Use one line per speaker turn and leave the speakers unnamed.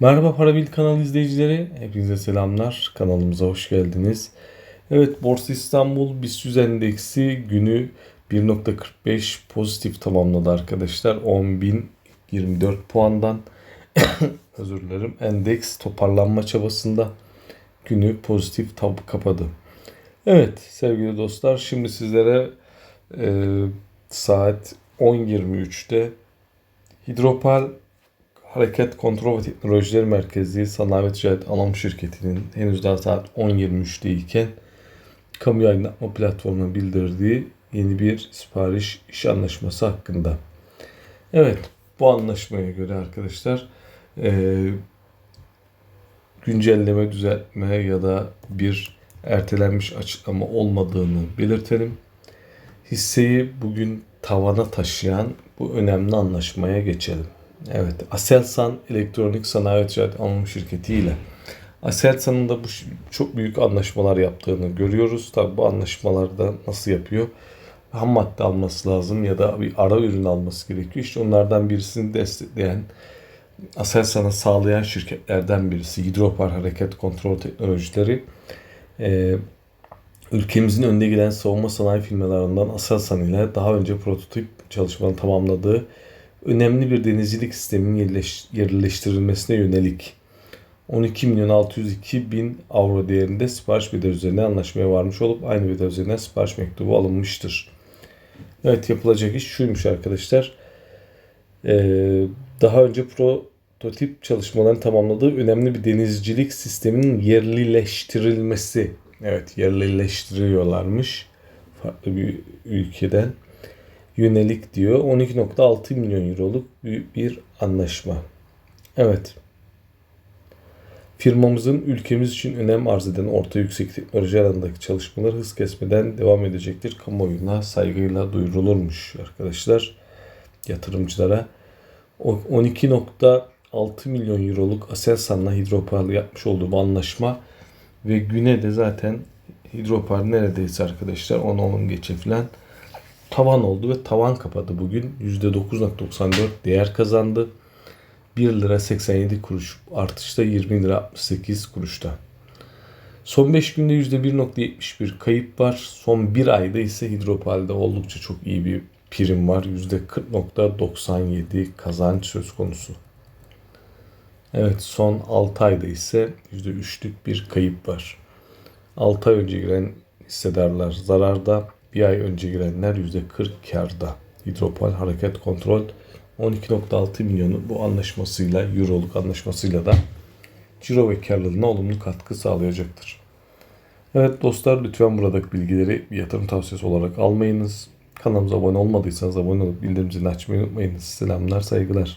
Merhaba Parabil kanal izleyicileri. Hepinize selamlar. Kanalımıza hoş geldiniz. Evet Borsa İstanbul BIST 100 endeksi günü 1.45 pozitif tamamladı arkadaşlar. 10.024 puandan özür dilerim. Endeks toparlanma çabasında günü pozitif tab kapadı. Evet sevgili dostlar şimdi sizlere e, saat 10.23'te Hidropal Hareket Kontrol ve Teknolojileri Merkezi Sanayi ve Ticaret Anonim Şirketi'nin henüz daha saat 10.23'te iken kamu aydınlatma platformuna bildirdiği yeni bir sipariş iş anlaşması hakkında. Evet bu anlaşmaya göre arkadaşlar e, güncelleme, düzeltme ya da bir ertelenmiş açıklama olmadığını belirtelim. Hisseyi bugün tavana taşıyan bu önemli anlaşmaya geçelim. Evet, Aselsan Elektronik Sanayi ve Ticaret Anonim Şirketi ile Aselsan'ın da bu çok büyük anlaşmalar yaptığını görüyoruz. Tabi bu anlaşmalarda nasıl yapıyor? Ham madde alması lazım ya da bir ara ürün alması gerekiyor. İşte onlardan birisini destekleyen Aselsan'a sağlayan şirketlerden birisi Hidropar Hareket Kontrol Teknolojileri. Ee, ülkemizin önde gelen savunma sanayi firmalarından Aselsan ile daha önce prototip çalışmalarını tamamladığı önemli bir denizcilik sisteminin yerleştirilmesine yönelik 12 milyon 602 bin avro değerinde sipariş bedeli üzerine anlaşmaya varmış olup aynı bedel üzerine sipariş mektubu alınmıştır. Evet yapılacak iş şuymuş arkadaşlar. Ee, daha önce prototip çalışmalarını tamamladığı önemli bir denizcilik sisteminin yerlileştirilmesi. Evet yerlileştiriyorlarmış. Farklı bir ülkeden yönelik diyor. 12.6 milyon euroluk bir anlaşma. Evet. Firmamızın ülkemiz için önem arz eden orta yüksek teknoloji alanındaki çalışmalar hız kesmeden devam edecektir. Kamuoyuna saygıyla duyurulurmuş arkadaşlar yatırımcılara. 12.6 milyon euroluk Aselsan'la Hidropar'la yapmış olduğu anlaşma ve güne de zaten Hidropar neredeyse arkadaşlar 10-10 geçe falan tavan oldu ve tavan kapadı bugün. %9.94 değer kazandı. 1 lira 87 kuruş artışta 20 lira 68 kuruşta. Son 5 günde %1.71 kayıp var. Son 1 ayda ise Hidropal'de oldukça çok iyi bir prim var. %40.97 kazanç söz konusu. Evet son 6 ayda ise %3'lük bir kayıp var. 6 ay önce giren hissedarlar zararda, bir ay önce girenler %40 karda. Hidropal Hareket Kontrol 12.6 milyonu bu anlaşmasıyla, Euroluk anlaşmasıyla da ciro ve karlılığına olumlu katkı sağlayacaktır. Evet dostlar lütfen buradaki bilgileri yatırım tavsiyesi olarak almayınız. Kanalımıza abone olmadıysanız abone olup bildirim zilini açmayı unutmayınız. Selamlar, saygılar.